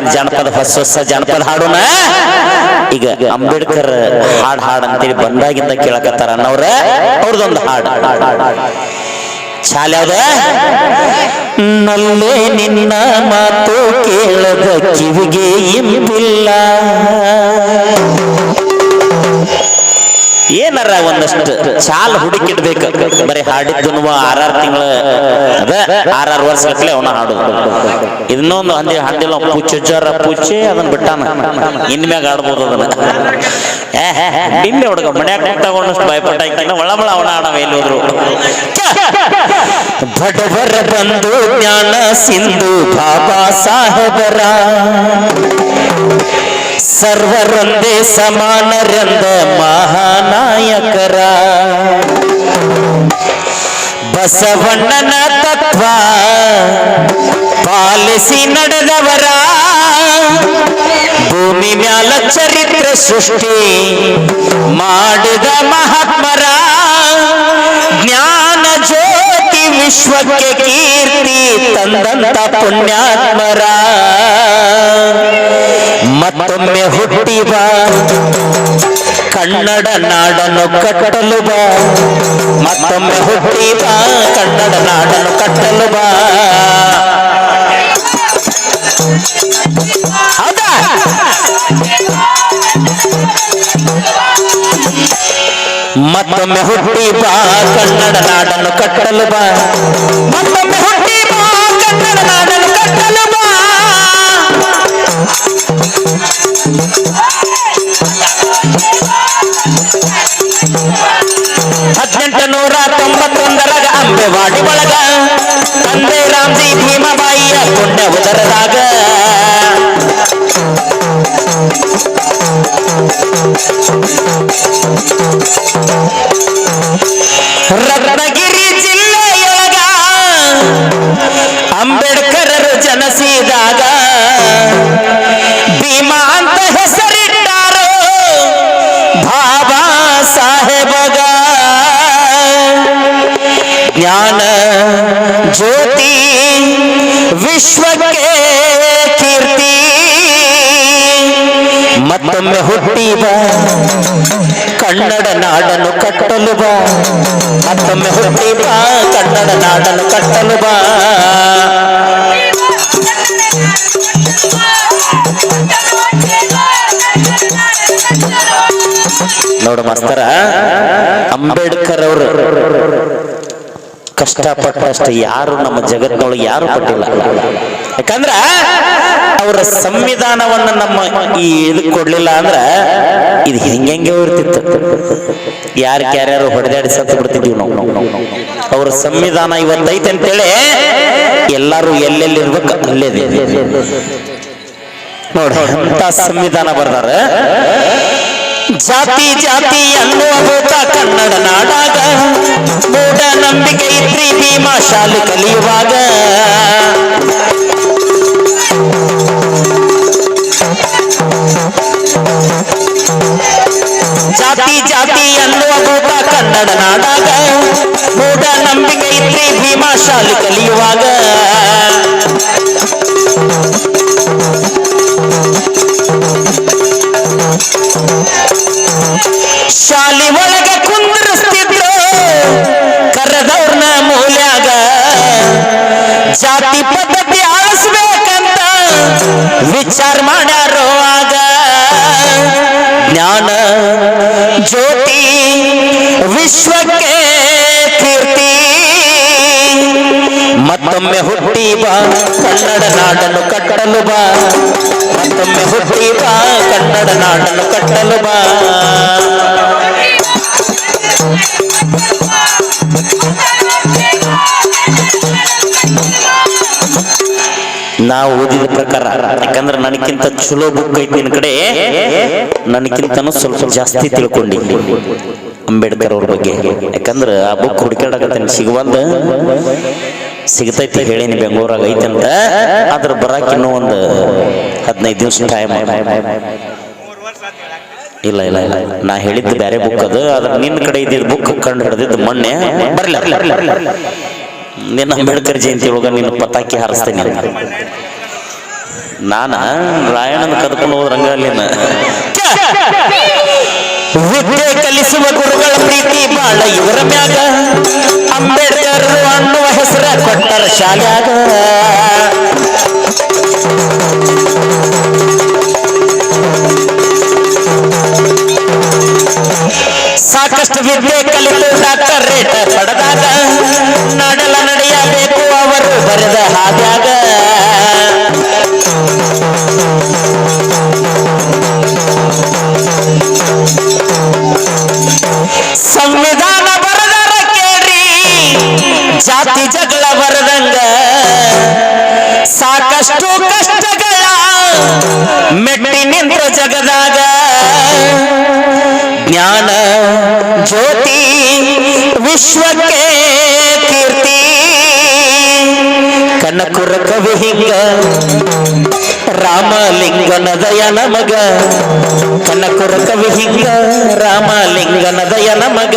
ಇದ್ದೀನಿ ಜನಪದ ಹೊಸ ಹೊಸ ಜನಪದ ಹಾಡೋಣ? ಈಗ ಅಂಬೇಡ್ಕರ್ ಹಾಡ್ ಹಾಡ್ ಅಂತೇಳಿ ಬಂದಾಗಿಂದ ಕೇಳಕತ್ತಾರ ಅನ್ನವ್ರ ಅವ್ರದೊಂದು ಹಾಡು. ಶಾಲೆ ನಲ್ಲೇ ನಿನ್ನ ಮಾತು ಕೇಳದ ಕಿವಿಗೆ ಇಂಬಿಲ್ಲ ಏನಾರ ಒಂದಷ್ಟು ಚಾಲ್ ಹುಡುಕಿಡ್ಬೇಕು. ಬರೀ ಹಾಡಿದ್ದು ಆರ್ ಆರ್ ತಿಂಗಳ. ಅದ ಆರ್ ಆರ್ ವರ್ಷ ಗಟ್ಲೆ ಅವನ ಹಾಡುದು. ಇನ್ನೊಂದು ಹಂದಿ ಹಾಡಿಲ್ಲ ಪುಚ್ಚರ ಪುಚ್ಚಿ ಅದನ್ನ ಬಿಟ್ಟಾನ. ಇನ್ಮ್ಯಾಗ ಆಡ್ಬೋದು ಅದನ್ನ. ನಿನ್ನೆ ಹುಡುಗ ಮನ್ಯಾಗ ತಗೊಂಡಷ್ಟು ಭಯಪಟ್ಟ ಒಳ ಒಳ ಅವನ ಆಡವ ಎಲ್ಲಿ ಹೋದ್ರು. ಬಡವರ ಬಂದು ಜ್ಞಾನ ಸಿಂಧು ಬಾಬಾ ಸಾಹೇಬರ. ಸರ್ವರೊಂದೇ ಸಮಾನರೆಂದ ಮಹಾನಾಯಕರ. ಬಸವಣ್ಣನ ತತ್ವ ಪಾಲಿಸಿ ನಡೆದವರ. ಭೂಮಿ ಮ್ಯಾಲ ಚರಿತ್ರೆ ಸೃಷ್ಟಿ ಮಾಡಿದ ಮಹಾತ್ಮರ ವಿಶ್ವಕ್ಕೆ ಕೀರ್ತಿ ತಂದಂತ ಪುಣ್ಯಾತ್ಮರ. ಮತ್ತೊಮ್ಮೆ ಹುಟ್ಟಿವ ಕನ್ನಡ ನಾಡನ್ನು ಕಟ್ಟಲು ಬಾ. ಮತ್ತೊಮ್ಮೆ ಹುಟ್ಟಿವ ಕನ್ನಡ ನಾಡನ್ನು ಕಟ್ಟಲು ಬಾ. ಮತ್ತೊಮ್ಮೆ ಹುಟ್ಟಿ ಬಾ ಕನ್ನಡ ನಾಡನ್ನು ಕಟ್ಟಲು ಬಾ. ಮತ್ತೊಮ್ಮೆ ಜ್ಞಾನ ಜ್ಯೋತಿ ವಿಶ್ವಕ್ಕೆ ಕೀರ್ತಿ. ಮತ್ತೊಮ್ಮೆ ಹುಟ್ಟಿ ಬಾ ಕನ್ನಡ ನಾಡನ್ನು ಕಟ್ಟಲು ಬಾ. ಮತ್ತೊಮ್ಮೆ ಹುಟ್ಟಿ ಬಾ ಕನ್ನಡ ನಾಡನ್ನು ಕಟ್ಟಲು ಬಾ. ನೋಡು ಮಾಸ್ತರ, ಅಂಬೇಡ್ಕರ್ ಅವರು. ಕಷ್ಟಪಟ್ಟಷ್ಟು ಯಾರು ನಮ್ಮ ಜಗತ್ತಿನೊಳಗೆ ಯಾರು ಪಟ್ಟಿಲ್ಲ. ಯಾಕಂದ್ರ ಅವರ ಸಂವಿಧಾನವನ್ನ ನಮ್ಮ ಈ ಇದು ಕೊಡ್ಲಿಲ್ಲ ಅಂದ್ರ ಇದು ಹೆಂಗೆ ಇರ್ತಿತ್ತು ಯಾರು ಯಾರ್ಯಾರು ಹೊಡೆದಾಡಿ ಸತ್ತು ಬಿಡ್ತಿದ್ವಿ ನಾವು. ಅವ್ರ ಸಂವಿಧಾನ ಇವತ್ತೈತೆ ಅಂತೇಳಿ ಎಲ್ಲಾರು ಎಲ್ಲೆಲ್ಲಿ ಇರ್ಬೇಕು ಅಲ್ಲೇ ನೋಡಿ ಅಂತ ಸಂವಿಧಾನ ಬರ್ದಾರ. ಜಾತಿ ಜಾತಿ ಅನ್ನುವ ಭೂತ ಕನ್ನಡ ನಾಡಾಗ ಮೂಢ ನಂಬಿಕೆ ಇದ್ರಿ ಭೀಮಾ ಶಾಲೆ ಕಲಿಯುವಾಗ ಜಾತಿ ಜಾತಿ ಅನ್ನುವ ಭೂತ ಕನ್ನಡ ನಾಡಾಗ ಮೂಢ ನಂಬಿಕೆ ಇದ್ರಿ ಭೀಮಾ ಶಾಲೆ ಕಲಿಯುವಾಗ ಜಾತಿ ಪದ್ಧತಿ ಆಳಿಸ್ಬೇಕಂತ ವಿಚಾರ ಮಾಡ್ಯಾರೋ ಆಗ ಜ್ಞಾನ ಜ್ಯೋತಿ ವಿಶ್ವಕ್ಕೆ ಕೀರ್ತಿ. ಮತ್ತೊಮ್ಮೆ ಹುಟ್ಟಿ ಬಾ, ಕನ್ನಡ ನಾಡನ್ನು ಕಟ್ಟಲು ಬಾ. ಮತ್ತೊಮ್ಮೆ ಹುಟ್ಟಿ ಬಾ, ಕನ್ನಡ ನಾಡನ್ನು ಕಟ್ಟಲು ಬಾ. ನಾವು ಓದಿದ ಪ್ರಕಾರ, ಯಾಕಂದ್ರೆ ನನಗಿಂತ ಚಲೋ ಬುಕ್ ಐತಿ ನಿನ್ನ ಕಡೆ. ನನಗಿಂತನೂ ಸ್ವಲ್ಪ ಜಾಸ್ತಿ ತಿಳ್ಕೊಂಡಿ ಅಂಬೇಡ್ಕರ್ ಅವ್ರ ಬಗ್ಗೆ. ಯಾಕಂದ್ರೆ ಆ ಬುಕ್ ಹುಡುಕಾಡಕತ್ತೇನೆ ಸಿಗುವಂತ ಸಿಗತೈತಿ ಹೇಳೇನಿ ಬೆಂಗಳೂರಾಗ ಐತಂತ ಆದ್ರೆ ಬರಾಕ್ ಇನ್ನೂ ಒಂದು ಹದಿನೈದು ದಿವಸ ಟೈಮ್ ಇಲ್ಲ ಇಲ್ಲ ಇಲ್ಲ. ನಾ ಹೇಳಿದ್ದು ಬೇರೆ ಬುಕ್ ಅದು. ಅದ್ರ ನಿನ್ನ ಕಡೆ ಇದ್ದಿದ್ದು ಬುಕ್ ಕಂಡು ಹಿಡಿದಿದ್ದು ಮೊನ್ನೆ. ಬರಲ್ಲ ನಿನ್ನ ಅಂಬೇಡ್ಕರ್ ಜಯಂತಿ ಒಳಗ ನಿನ್ನ ಪತಾಕಿ ಹಾರಿಸ್ತೇನೆ ನಾನ ರಾಯಣ್ಣನ ಕದ್ಕೊಂಡು ಹೋದ್ರಂಗ ಅಲ್ಲಿನ ವಿದ್ಯೆ ಕಲಿಸುವ ಗುರುಗಳ ಪ್ರೀತಿ ಬಾಳ ಇವರ ಮ್ಯಾಗ. ಅಂಬೇಡ್ಕರ್ ಅನ್ನುವ ಹೆಸರ ಕೊಟ್ಟರ ಶಾಲ್ಯಾಗ. ಜಾತಿ ಜಗಳ ಬರದಂಗ ಸಾಕಷ್ಟು ಕಷ್ಟಗಳ ಮೆಟ್ಟಿ ನಿಂತ ಜಗದಾಗ ಜ್ಞಾನ ಜ್ಯೋತಿ ವಿಶ್ವಕ್ಕೆ ಕೀರ್ತಿ ಕನಕುರ ಕವಿ ಹಿಂಗ ರಾಮಲಿಂಗನ ದಯ ನಮಗ ಕನಕುರ ಕವಿ ಹಿಂಗ ರಾಮಲಿಂಗನ ದಯ ನಮಗ